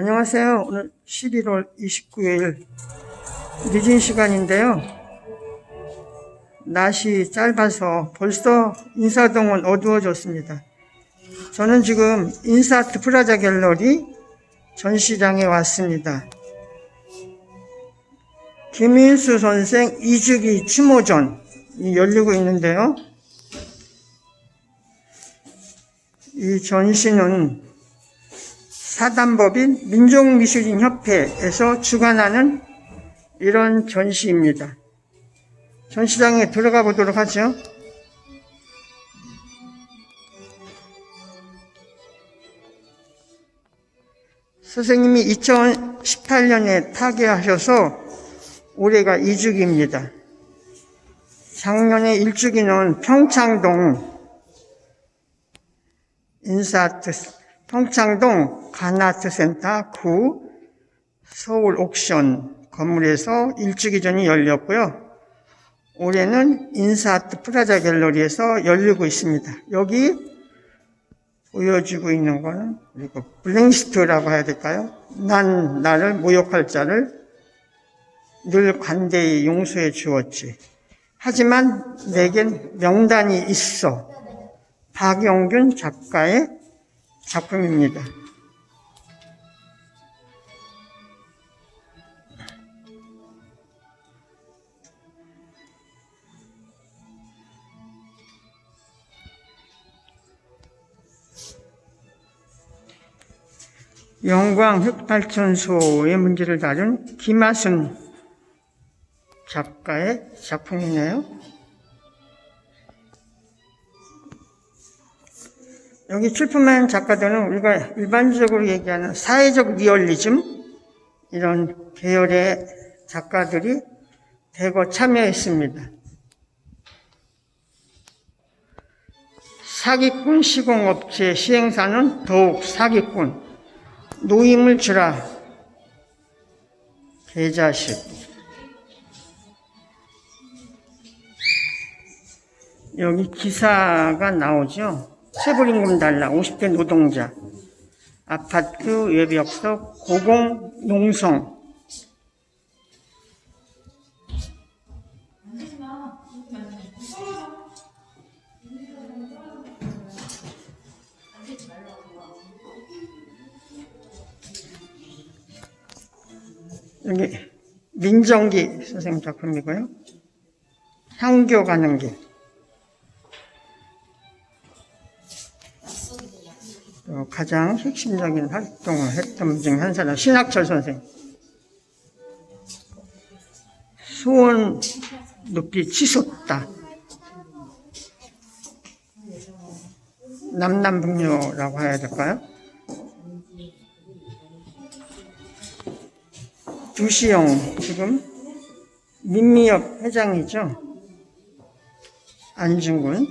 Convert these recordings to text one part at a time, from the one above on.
안녕하세요. 오늘 11월 29일 늦은 시간인데요. 낮이 짧아서 벌써 인사동은 어두워졌습니다. 저는 지금 인사트 프라자 갤러리 전시장에 왔습니다. 김인수 선생 이주기 추모전이 열리고 있는데요. 이 전시는 사단법인 민족미술인협회에서 주관하는 이런 전시입니다. 전시장에 들어가 보도록 하죠. 선생님이 2018년에 타계하셔서 올해가 2주기입니다. 작년에 1주기는 평창동 인사아트 평창동 가나아트센터 9 서울 옥션 건물에서 일주기전이 열렸고요. 올해는 인사아트 프라자 갤러리에서 열리고 있습니다. 여기 보여주고 있는 거는 그리고 블랭시트라고 해야 될까요? 난 나를 모욕할 자를 늘 관대히 용서해 주었지. 하지만 내겐 명단이 있어. 박영균 작가의 작품입니다. 영광 흑발전소의 문제를 다룬 김하순 작가의 작품이네요. 여기 출품한 작가들은 우리가 일반적으로 얘기하는 사회적 리얼리즘 이런 계열의 작가들이 대거 참여했습니다. 사기꾼 시공업체 시행사는 더욱 사기꾼 노임을 주라 개자식 여기 기사가 나오죠. 세불임금 달라 50대 노동자 아파트 외벽서 고공 농성 여기 민정기 선생님 작품이고요. 향교 가는 길. 가장 핵심적인 활동을 했던 분 중에 한 사람, 신학철 선생. 수원 높이 치솟다. 남남북녀라고 해야 될까요? 두시영 지금 민미협 회장이죠. 안중근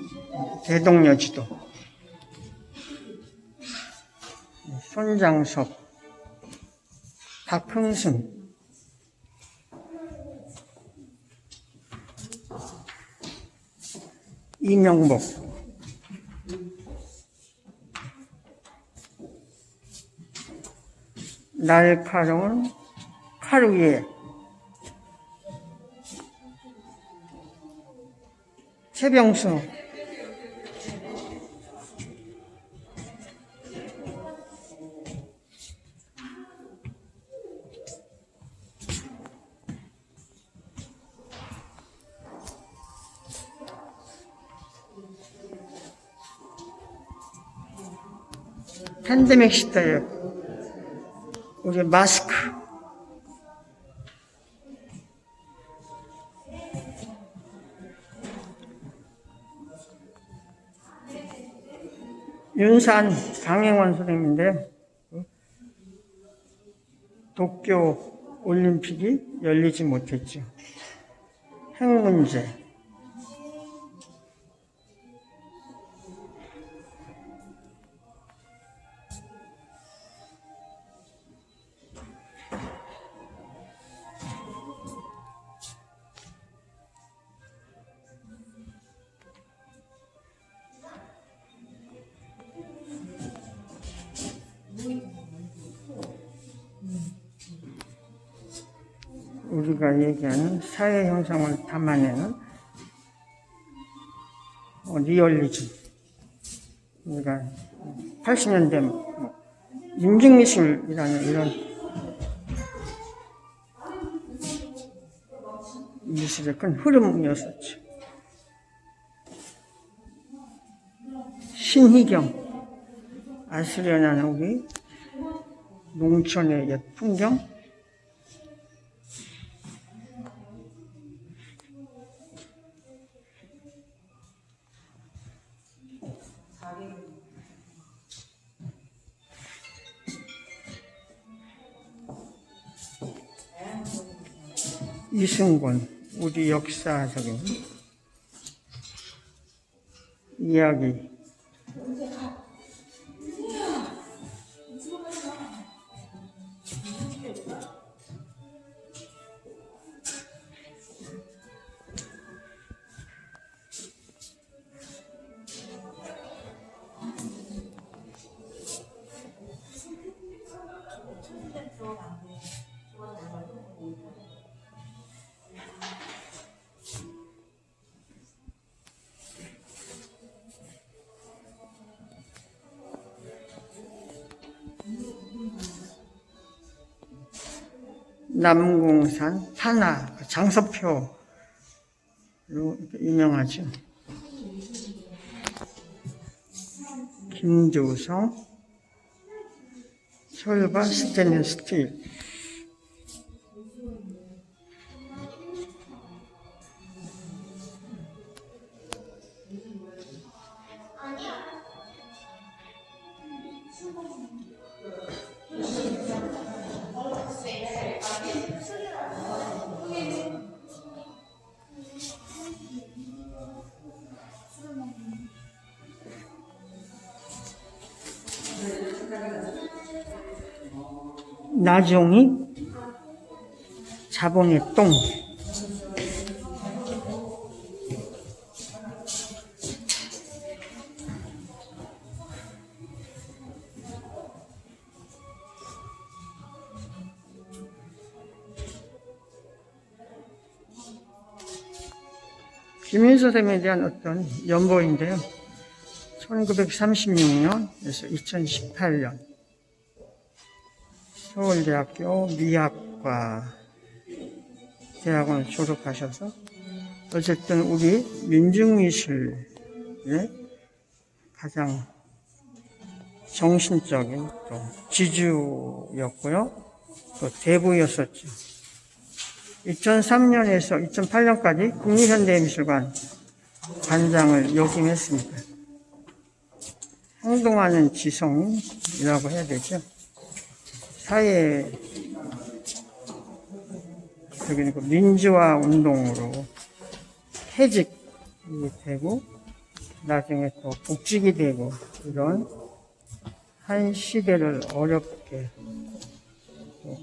대동여지도 손장섭 박흥순. 이명복. 날카로운 칼 위에. 최병수 팬데믹 시대에 우리 마스크 윤산 강행원 선생님인데 도쿄 올림픽이 열리지 못했죠. 핵 문제. 우리가 얘기하는 사회 형성을 담아내는 어, 리얼리즘. 우리가 80년대 뭐 인증미술이라는 이런 미술의 큰 흐름이었었죠. 신희경, 아수련한 우리 농촌의 옛 풍경, 이승권, 우리 역사적인 이야기. 남궁산 장서표로 이렇게 유명하죠. 김조성 철과 스테인리스 스틸 나종이 자본의 똥 김윤수 쌤에 대한 어떤 연보인데요. 1936년에서 2018년 서울대학교 미학과 대학원을 졸업하셔서 어쨌든 우리 민중미술의 가장 정신적인 또 지주였고요. 또 대부였었죠. 2003년에서 2008년까지 국립현대미술관 관장을 역임했습니다. 행동하는 지성이라고 해야 되죠. 사회 저기 그 민주화 운동으로 퇴직이 되고 나중에 또 복직이 되고 이런 한 시대를 어렵게 또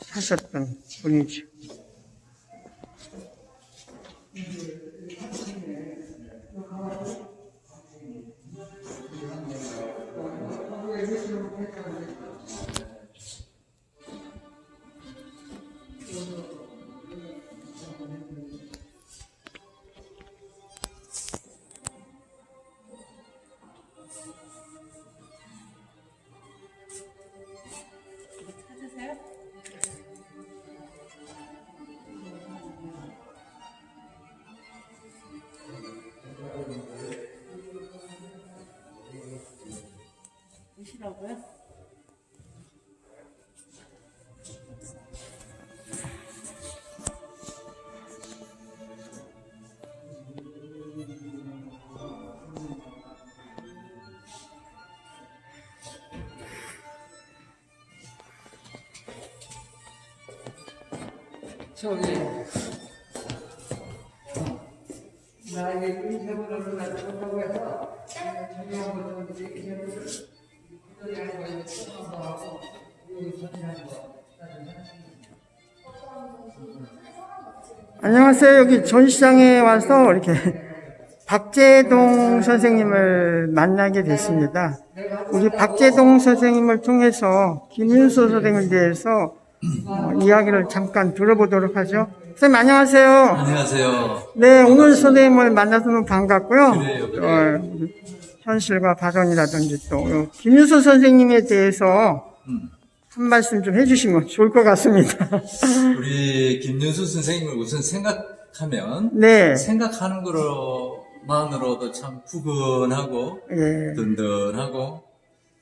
사셨던 분이죠. existe no mundo 보시라고요? 저기 나 이게 인쇄부를 가지고 해서 저기하고 좀 인쇄부를 구 이거 하고 여기 거 안녕하세요. 여기 전시장에 와서 이렇게 박재동 선생님을 만나게 됐습니다. 우리 박재동 선생님을 통해서 김윤수 선생님에 대해서 어, 이야기를 잠깐 들어보도록 하죠. 선생님 안녕하세요. 안녕하세요. 네, 오늘 선생님을 만나서 너무 반갑고요. 그래요, 그래요. 어, 현실과 발언이라든지 또 어, 김윤수 선생님에 대해서 음. 한 말씀 좀 해주시면 좋을 것 같습니다. 우리 김윤수 선생님을 우선 생각하면 네, 생각하는 거로만으로도 참 푸근하고 예, 든든하고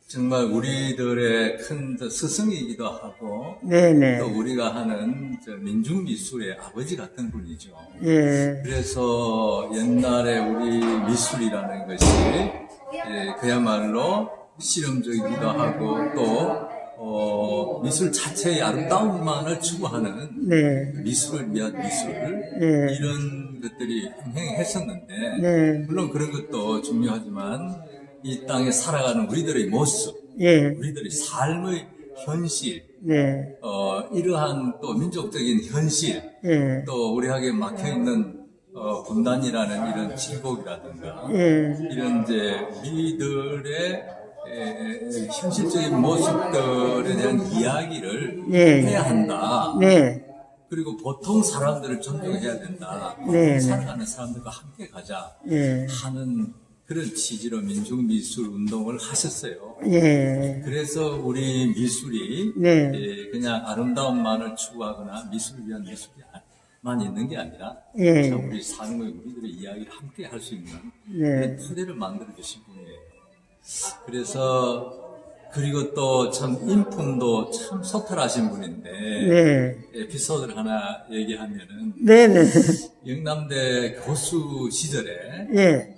정말 우리들의 큰 스승이기도 하고 네, 네, 또 우리가 하는 저 민중 미술의 아버지 같은 분이죠. 예, 그래서 옛날에 우리 미술이라는 것이 예, 그야말로 실험적이기도 하고 또 어, 미술 자체의 아름다움만을 추구하는 네, 미술을 위한 미술 예, 이런 것들이 행행했었는데 네, 물론 그런 것도 중요하지만 이 땅에 살아가는 우리들의 모습, 예, 우리들의 삶의 현실, 네, 어, 이러한 또 민족적인 현실, 예, 또 우리에게 막혀 있는 어, 분단이라는 이런 질곡이라든가 예, 이런 이제 우리들의 에, 현실적인 모습들에 대한 이야기를 예. 해야 한다. 네, 그리고 보통 사람들을 존중해야 된다. 네, 네. 살아가는 사람들과 함께 가자 예, 하는 그런 취지로 민중미술 운동을 하셨어요. 예, 그래서 우리 미술이 네. 예, 그냥 아름다움만을 추구하거나 미술을 위한 미술 만 있는 게 아니라 예. 참 우리 삶의 우리들의 이야기를 함께 할 수 있는 네, 그런 토대를 만들어 주신 분이에요. 그래서 그리고 또 참 인품도 참 소탈하신 분인데 네, 에피소드를 하나 얘기하면은 네, 네, 영남대 교수 시절에 예,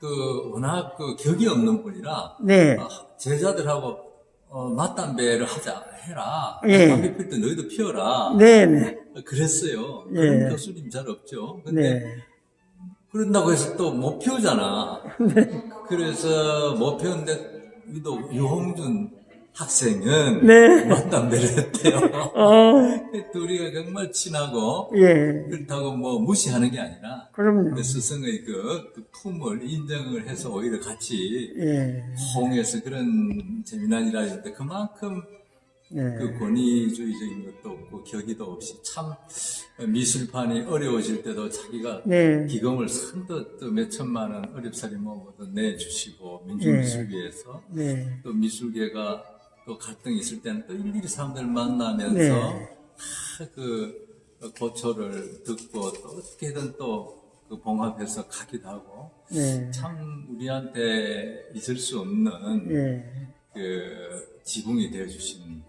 그 워낙 그 격이 없는 분이라 네, 아, 제자들하고 어, 맞담배를 하자 해라. 예. 담배 필 때 너희도 피워라. 네, 네, 그랬어요. 예. 그런 교수님 잘 없죠. 근데 네, 그런다고 해서 또 못 피우잖아. 그래서 못 피우는데 유홍준 학생은 네. 맞담배를 했대요. 어, 둘이가 정말 친하고 예, 그렇다고 뭐 무시하는 게 아니라 그럼요. 그 스승의 그, 그 품을 인정을 해서 오히려 같이 예, 홍해서 그런 재미난 일을 할때 그만큼 네, 그 권위주의적인 것도 없고 격의도 없이 참 미술판이 어려워질 때도 자기가 네, 기금을 선뜻 또 몇 천만 원 어렵사리 먹어도 내주시고 민중미술계에서 네, 또 미술계가 또 갈등이 있을 때는 또 일일이 사람들 만나면서 네. 다그 고초를 듣고 또 어떻게든 또 그 봉합해서 가기도 하고 네, 참 우리한테 잊을 수 없는 예, 그 지붕이 되어 주신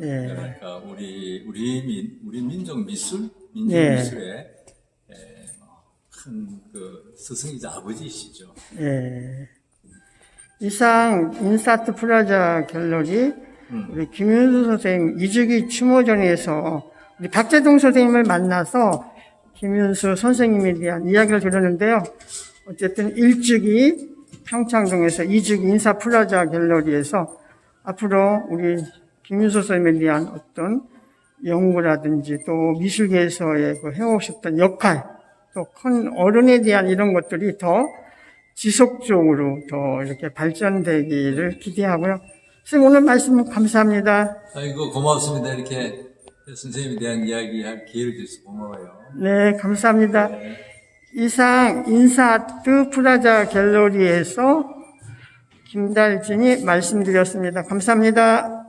예, 그러니까 우리 우리 민 우리 민족 미술 민족 네. 미술의 큰 그 스승이자 아버지이시죠. 예. 이상 인사트 프라자 갤러리 우리 김윤수 선생님 이주기 추모전에서 우리 박재동 선생님을 만나서 김윤수 선생님에 대한 이야기를 들었는데요. 어쨌든 일주기 평창동에서 이주기 인사 프라자 갤러리에서 앞으로 우리 김윤수 선생님에 대한 어떤 연구라든지 또 미술계에서의 그 해오셨던 역할, 또 큰 어른에 대한 이런 것들이 더 지속적으로 더 이렇게 발전되기를 기대하고요. 선생님 오늘 말씀 감사합니다. 아이고 고맙습니다. 이렇게 선생님에 대한 이야기할 기회를 주셔서 고마워요. 네, 감사합니다. 이상 인사아트 프라자 갤러리에서 김달진이 말씀드렸습니다. 감사합니다.